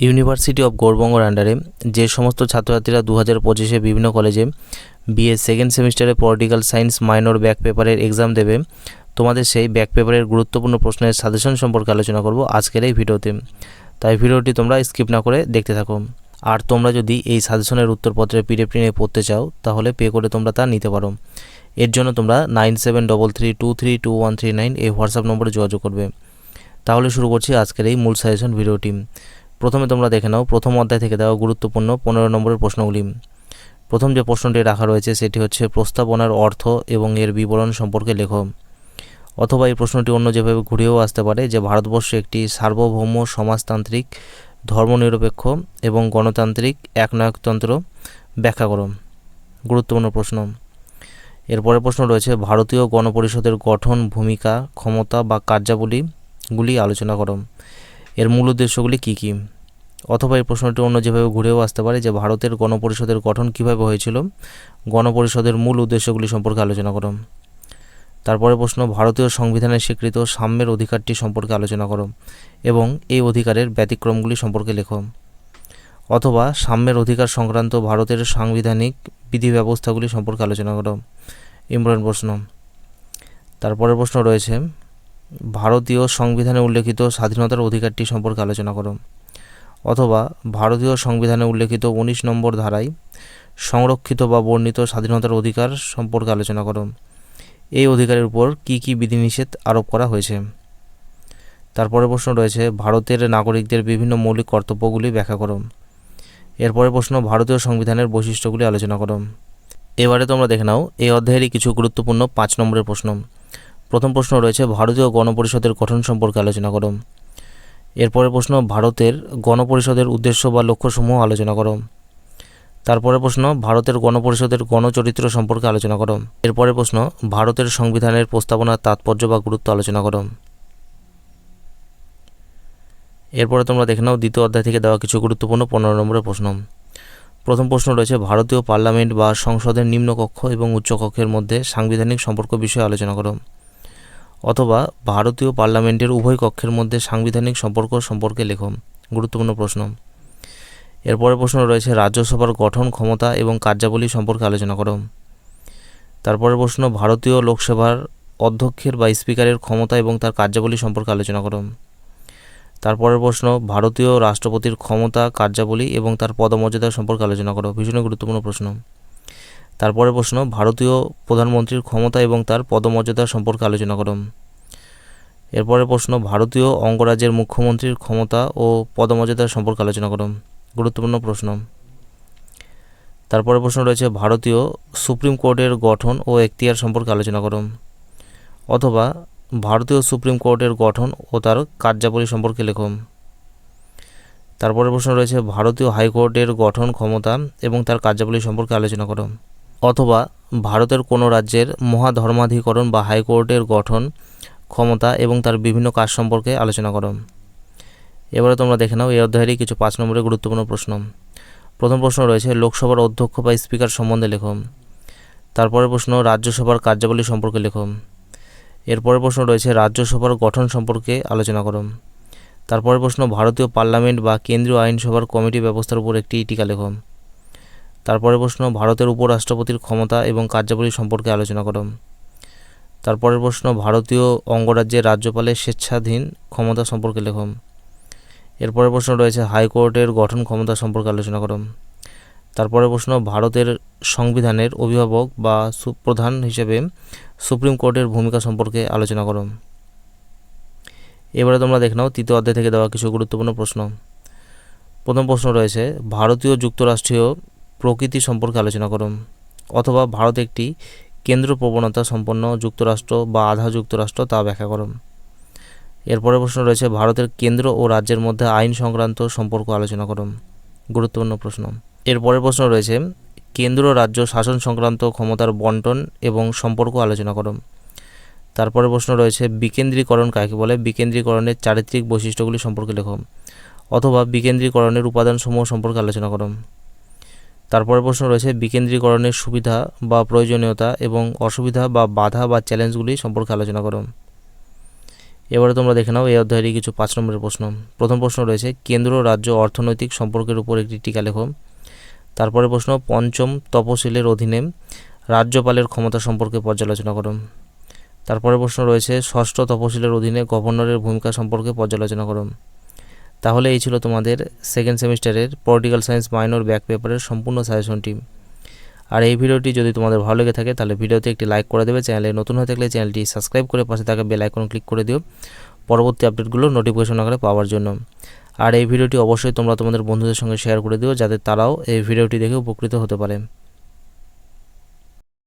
University of গৌরবঙ্গর আন্ডারে যে সমস্ত ছাত্রছাত্রীরা দু হাজার পঁচিশে বিভিন্ন কলেজে বিএ সেকেন্ড সেমিস্টারে পলিটিক্যাল সায়েন্স মাইনর ব্যাক পেপারের এক্সাম দেবে, তোমাদের সেই ব্যাক পেপারের গুরুত্বপূর্ণ প্রশ্নের সাজেশন সম্পর্কে আলোচনা করব আজকের এই ভিডিওতে। তাই ভিডিওটি তোমরা স্কিপ না করে দেখতে থাকো। আর তোমরা যদি এই সাজেশনের উত্তরপত্রের পিডিএফ নিয়ে পড়তে চাও, তাহলে পে করে তোমরা তা নিতে পারো। এর জন্য তোমরা nine seven double three two three two one three nine এই হোয়াটসঅ্যাপ নম্বরে যোগাযোগ করবে তাহলে শুরু করছি আজকের এই মূল সাজেশন ভিডিওটি প্রথমে তোমরা দেখে নাও, প্রথম অধ্যায় থেকে দেওয়া গুরুত্বপূর্ণ পনেরো নম্বরের প্রশ্নগুলি। প্রথম যে প্রশ্নটি রাখা রয়েছে, সেটি হচ্ছে, প্রস্তাবনার অর্থ এবং এর বিবরণ সম্পর্কে লেখো। অথবা এই প্রশ্নটি অন্য যেভাবে ঘুরেও আসতে পারে, যে ভারতবর্ষ একটি সার্বভৌম সমাজতান্ত্রিক, ধর্মনিরপেক্ষ এবং গণতান্ত্রিক একনায়কতন্ত্র ব্যাখ্যা করো। গুরুত্বপূর্ণ প্রশ্ন। এরপরে প্রশ্ন রয়েছে, ভারতীয় গণপরিষদের গঠন, ভূমিকা, ক্ষমতা বা কার্যাবলীগুলি আলোচনা করো। এর মূল উদ্দেশ্যগুলি কী কী? অথবা এই প্রশ্নটি অন্য যেভাবে ঘুরেও আসতে পারে যে ভারতের গণপরিষদের গঠন কীভাবে হয়েছিল? গণপরিষদের মূল উদ্দেশ্যগুলি সম্পর্কে আলোচনা করো। তারপরে প্রশ্ন, ভারতীয় সংবিধানের স্বীকৃত সাম্যের অধিকারটি সম্পর্কে আলোচনা করো এবং এই অধিকারের ব্যতিক্রমগুলি সম্পর্কে লেখো। অথবা, সাম্যের অধিকার সংক্রান্ত ভারতের সাংবিধানিক বিধি ব্যবস্থাগুলি সম্পর্কে আলোচনা করো। ইম্পর্টেন্ট প্রশ্ন। তারপরের প্রশ্ন রয়েছে ভারতীয় সংবিধানে উল্লেখিত স্বাধীনতার অধিকারটি সম্পর্কে আলোচনা করো। অথবা ভারতীয় সংবিধানে উল্লেখিত উনিশ নম্বর ধারায় সংরক্ষিত বা বর্ণিত স্বাধীনতার অধিকার সম্পর্কে আলোচনা করো। এই অধিকারের উপর কী কী বিধিনিষেধ আরোপ করা হয়েছে? তারপরে প্রশ্ন রয়েছে, ভারতের নাগরিকদের বিভিন্ন মৌলিক কর্তব্যগুলি ব্যাখ্যা করো। এরপরে প্রশ্ন, ভারতীয় সংবিধানের বৈশিষ্ট্যগুলি আলোচনা করো। এবারে তোমরা দেখে নাও, এই অধ্যায়েরই কিছু গুরুত্বপূর্ণ পাঁচ নম্বরের প্রশ্ন। প্রথম প্রশ্ন রয়েছে, ভারতীয় গণপরিষদের গঠন সম্পর্কে আলোচনা করো। এরপরের প্রশ্ন, ভারতের গণপরিষদের উদ্দেশ্য বা লক্ষ্যসমূহ আলোচনা করো। তারপরে প্রশ্ন, ভারতের গণপরিষদের গণচরিত্র সম্পর্কে আলোচনা করো। এরপরে প্রশ্ন, ভারতের সংবিধানের প্রস্তাবনার তাৎপর্য বা গুরুত্ব আলোচনা করো। এরপরে তোমরা দেখে নাও, দ্বিতীয় অধ্যায় থেকে দেওয়া কিছু গুরুত্বপূর্ণ পনেরো নম্বরের প্রশ্ন। প্রথম প্রশ্ন রয়েছে, ভারতীয় পার্লামেন্ট বা সংসদের নিম্নকক্ষ এবং উচ্চকক্ষের মধ্যে সাংবিধানিক সম্পর্ক বিষয়ে আলোচনা করো। অথবা ভারতীয় পার্লামেন্টের উভয় কক্ষের মধ্যে সাংবিধানিক সম্পর্ক সম্পর্কে লেখো গুরুত্বপূর্ণ প্রশ্ন। এরপরে প্রশ্ন রয়েছে, রাজ্যসভার গঠন ক্ষমতা এবং কার্যাবলী সম্পর্কে আলোচনা করো। তারপরে প্রশ্ন, ভারতীয় লোকসভার অধ্যক্ষের বা স্পিকারের ক্ষমতা এবং তার কার্যাবলী সম্পর্কে আলোচনা করো। তারপরের প্রশ্ন, ভারতীয় রাষ্ট্রপতির ক্ষমতা, কার্যাবলী এবং তার পদমর্যাদা সম্পর্কে আলোচনা করো। ভীষণ গুরুত্বপূর্ণ প্রশ্ন। তারপরে প্রশ্ন, ভারতীয় প্রধানমন্ত্রীর ক্ষমতা এবং তার পদমর্যাদা সম্পর্কে আলোচনা করো এরপরে প্রশ্ন, ভারতীয় অঙ্গরাজ্যের মুখ্যমন্ত্রীর ক্ষমতা ও পদমর্যাদা সম্পর্কে আলোচনা করো গুরুত্বপূর্ণ প্রশ্ন। তারপরে প্রশ্ন রয়েছে, ভারতীয় সুপ্রিম কোর্টের গঠন ও এখতিয়ার সম্পর্কে আলোচনা করো অথবা, ভারতীয় সুপ্রিম কোর্টের গঠন ও তার কার্যাবলী সম্পর্কে লেখো তারপরে প্রশ্ন রয়েছে, ভারতীয় হাইকোর্টের গঠন ক্ষমতা এবং তার কার্যাবলী সম্পর্কে আলোচনা করো অথবা ভারতের কোনো রাজ্যের মহাধর্মাধিকরণ বা হাইকোর্টের গঠন, ক্ষমতা এবং তার বিভিন্ন কাজ সম্পর্কে আলোচনা করো। এবারে তোমরা দেখে নাও, এই অধ্যায়েরই কিছু পাঁচ নম্বরের গুরুত্বপূর্ণ প্রশ্ন। প্রথম প্রশ্ন রয়েছে, লোকসভার অধ্যক্ষ বা স্পিকার সম্বন্ধে লেখো। তারপরে প্রশ্ন, রাজ্যসভার কার্যাবলী সম্পর্কে লেখো। এরপরে প্রশ্ন রয়েছে, রাজ্যসভার গঠন সম্পর্কে আলোচনা করো। তারপরে প্রশ্ন, ভারতীয় পার্লামেন্ট বা কেন্দ্রীয় আইনসভার কমিটি ব্যবস্থার উপর একটি টিকা লেখো। তারপরে প্রশ্ন, ভারতের উপরাষ্ট্রপতির ক্ষমতা এবং কার্যাবলী সম্পর্কে আলোচনা করো। তারপরের প্রশ্ন, ভারতীয় অঙ্গরাজ্যের রাজ্যপালের স্বেচ্ছাধীন ক্ষমতা সম্পর্কে লেখো। এরপরের প্রশ্ন রয়েছে, হাইকোর্টের গঠন ক্ষমতা সম্পর্কে আলোচনা করো। তারপরে প্রশ্ন, ভারতের সংবিধানের অভিভাবক বা প্রধান হিসেবে সুপ্রিম কোর্টের ভূমিকা সম্পর্কে আলোচনা করো। এবারে তোমরা দেখে নাও, তৃতীয় অধ্যায় থেকে দেওয়া কিছু গুরুত্বপূর্ণ প্রশ্ন। প্রথম প্রশ্ন রয়েছে, ভারতীয় যুক্তরাষ্ট্রীয় প্রকৃতি সম্পর্কে আলোচনা করো অথবা ভারত একটি কেন্দ্র প্রবণতা সম্পন্ন যুক্তরাষ্ট্র বা আধা যুক্তরাষ্ট্র তা ব্যাখ্যা করো এরপরে প্রশ্ন রয়েছে, ভারতের কেন্দ্র ও রাজ্যের মধ্যে আইন সংক্রান্ত সম্পর্ক আলোচনা করো গুরুত্বপূর্ণ প্রশ্ন। এরপরের প্রশ্ন রয়েছে, কেন্দ্র রাজ্য শাসন সংক্রান্ত ক্ষমতার বন্টন এবং সম্পর্ক আলোচনা করো তারপরে প্রশ্ন রয়েছে, বিকেন্দ্রীকরণ কাকে বলে? বিকেন্দ্রীকরণের চারিত্রিক বৈশিষ্ট্যগুলি সম্পর্কে লেখো অথবা বিকেন্দ্রীকরণের উপাদানসমূহ সম্পর্কে আলোচনা করো তারপরে প্রশ্ন রয়েছে, বিকেন্দ্রীকরণের সুবিধা বা প্রয়োজনীয়তা এবং অসুবিধা বা বাধা বা চ্যালেঞ্জগুলি সম্পর্কে আলোচনা করো এবারে তোমরা দেখে নাও এই অধ্যায়েরই কিছু পাঁচ নম্বরের প্রশ্ন। প্রথম প্রশ্ন রয়েছে, কেন্দ্র রাজ্য অর্থনৈতিক সম্পর্কের উপর একটি টিকা লেখো। তারপরে প্রশ্ন, পঞ্চম তপশিলের অধীনে রাজ্যপালের ক্ষমতা সম্পর্কে পর্যালোচনা করো তারপরে প্রশ্ন রয়েছে, ষষ্ঠ তপশিলের অধীনে গভর্নরের ভূমিকা সম্পর্কে পর্যালোচনা করো তাহলে এই ছিল তোমাদের সেকেন্ড সেমিস্টারের পলিটিক্যাল সায়েন্স মাইনর ব্যাক পেপারের সম্পূর্ণ সাজেশনটি আর এই ভিডিওটি যদি তোমাদের ভালো লেগে থাকে, তাহলে ভিডিওতে একটি লাইক করে দেবে। চ্যানেলে নতুন হয়ে থাকলে চ্যানেলটি সাবস্ক্রাইব করে পাশে থাকা বেল আইকন ক্লিক করে দিও পরবর্তী আপডেটগুলো নোটিফিকেশন আকারে পাওয়ার জন্য। আর এই ভিডিওটি অবশ্যই তোমরা তোমাদের বন্ধুদের সঙ্গে শেয়ার করে দিও, যাতে তারাও এই ভিডিওটি দেখে উপকৃত হতে পারে।